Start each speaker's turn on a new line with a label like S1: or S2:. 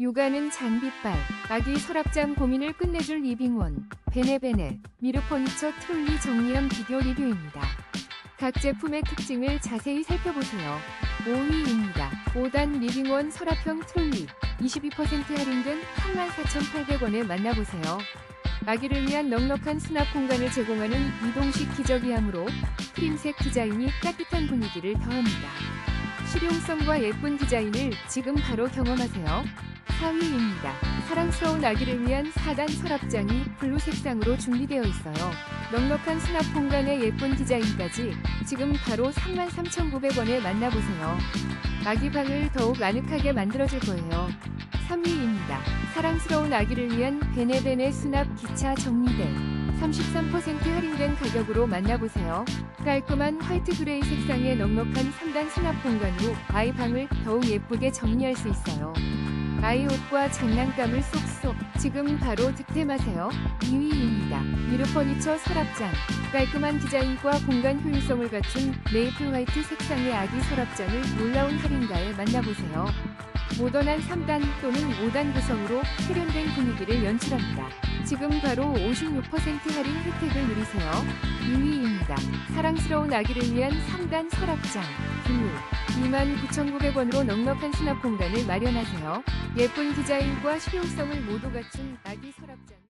S1: 요가는 장비빨, 아기 서랍장 고민을 끝내줄 리빙원, 베네베네, 미르퍼니처 트롤리 정리형 비교 리뷰입니다. 각 제품의 특징을 자세히 살펴보세요. 5위입니다. 5단 리빙원 서랍형 트롤리 22% 할인된 34,800원에 만나보세요. 아기를 위한 넉넉한 수납 공간을 제공하는 이동식 기저귀함으로 크림색 디자인이 따뜻한 분위기를 더합니다. 실용성과 예쁜 디자인을 지금 바로 경험하세요. 4위입니다. 사랑스러운 아기를 위한 4단 서랍장이 블루 색상으로 준비되어 있어요. 넉넉한 수납 공간의 예쁜 디자인까지 지금 바로 33,900원에 만나보세요. 아기 방을 더욱 아늑하게 만들어줄 거예요. 3위입니다. 사랑스러운 아기를 위한 베네베네 수납 기차 정리대 33% 할인된 가격으로 만나보세요. 깔끔한 화이트 그레이 색상의 넉넉한 3단 수납 공간으로 아이 방을 더욱 예쁘게 정리할 수 있어요. 아이 옷과 장난감을 쏙쏙 지금 바로 득템하세요. 2위입니다. 미르퍼니처 서랍장 깔끔한 디자인과 공간 효율성을 갖춘 메이플 화이트 색상의 아기 서랍장을 놀라운 할인가에 만나보세요. 모던한 3단 또는 5단 구성으로 세련된 분위기를 연출합니다. 지금 바로 56% 할인 혜택을 누리세요. 2위입니다. 사랑스러운 아기를 위한 3단 서랍장 블루 29,900원으로 넉넉한 수납 공간을 마련하세요. 예쁜 디자인과 실용성을 모두 갖춘 아기 서랍장